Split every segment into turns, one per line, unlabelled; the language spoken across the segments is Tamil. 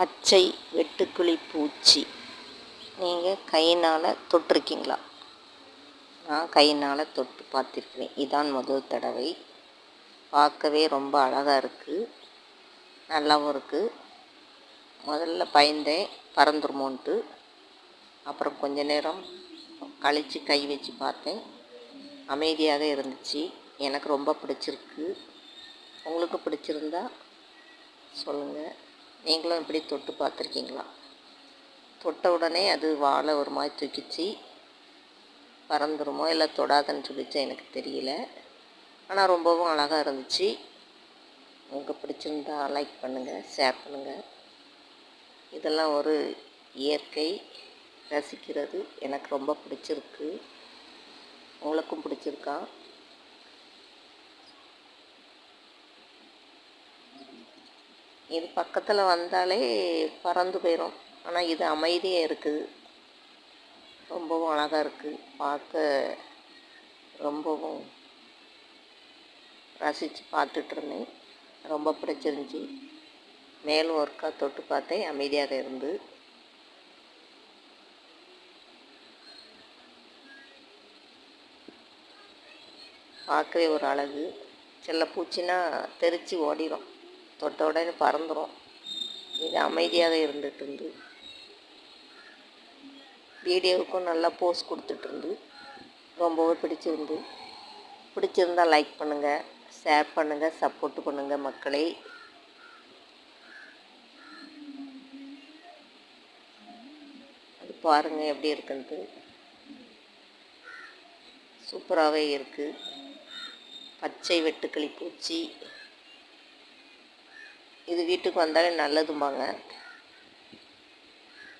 பச்சை வெட்டுக்கிளி பூச்சி. நீங்கள் கையினால் தொட்டிருக்கீங்களா? நான் கையினால் தொட்டு பார்த்துருக்கிறேன். இதான் முதல் தடவை. பார்க்கவே ரொம்ப அழகாக இருக்குது நல்லாவும் இருக்குது முதல்ல பயந்தேன். பறந்துருமோன்ட்டு. அப்புறம் கொஞ்ச நேரம் கழித்து கை வச்சு பார்த்தேன். அமைதியாக இருந்துச்சு. எனக்கு ரொம்ப பிடிச்சிருக்கு. உங்களுக்கு பிடிச்சிருந்தா சொல்லுங்கள் நீங்களும் இப்படி தொட்டு பார்த்துருக்கீங்களா? தொட்ட உடனே அது வாழை ஒரு மாதிரி தூக்கிச்சு. பறந்துருமோ இல்லை தொடாதன்னு சொல்லிச்சு எனக்கு தெரியல. ஆனால் ரொம்பவும் அழகாக இருந்துச்சு. உங்களுக்கு பிடிச்சிருந்தா லைக் பண்ணுங்கள் ஷேர் பண்ணுங்கள் இதெல்லாம் ஒரு இயற்கை ரசிக்கிறது. எனக்கு ரொம்ப பிடிச்சிருக்கு. உங்களுக்கும் பிடிச்சிருக்கா? இது பக்கத்தில் வந்தாலே பறந்து போயிடும் ஆனால் இது அமைதியாக இருக்குது. ரொம்பவும் அழகாக இருக்குது பார்க்க ரொம்பவும் ரசித்து பார்த்துட்ருந்தேன் ரொம்ப பிடிச்சிருந்துச்சி. மேலும் ஒர்க்காக தொட்டு பார்த்தேன் அமைதியாக இருந்து. பார்க்கவே ஒரு அழகு. செல்ல பூச்சின்னா தெரித்து ஓடிடும் தொட்ட உடனே பறந்துடும் இது அமைதியாக இருந்துட்டு இருந்து. வீடியோவுக்கும் நல்லா போஸ் கொடுத்துட்டு இருந்து. ரொம்பவே பிடிச்சிருந்து. பிடிச்சிருந்தால் லைக் பண்ணுங்கள் ஷேர் பண்ணுங்கள் சப்போர்ட் பண்ணுங்கள் மக்களை. அது பாருங்கள் எப்படி இருக்குன்ட்டு. சூப்பராகவே இருக்குது பச்சை வெட்டுக்களி பூச்சி. இது வீட்டுக்கு வந்தாலே நல்லதும்பாங்க.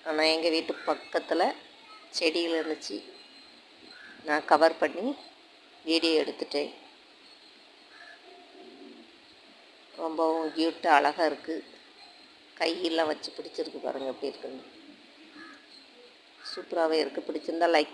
ஆனால் எங்கள் வீட்டு பக்கத்தில் செடியில் இருந்துச்சு. நான் கவர் பண்ணி வீடியோ எடுத்துட்டேன். ரொம்பவும் க்யூட்டாக அழகாக இருக்குது கையெல்லாம் வச்சு பிடிச்சிருக்கு பாருங்கள் எப்படி இருக்குன்னு. சூப்பராகவே இருக்குது பிடிச்சிருந்தா லைக்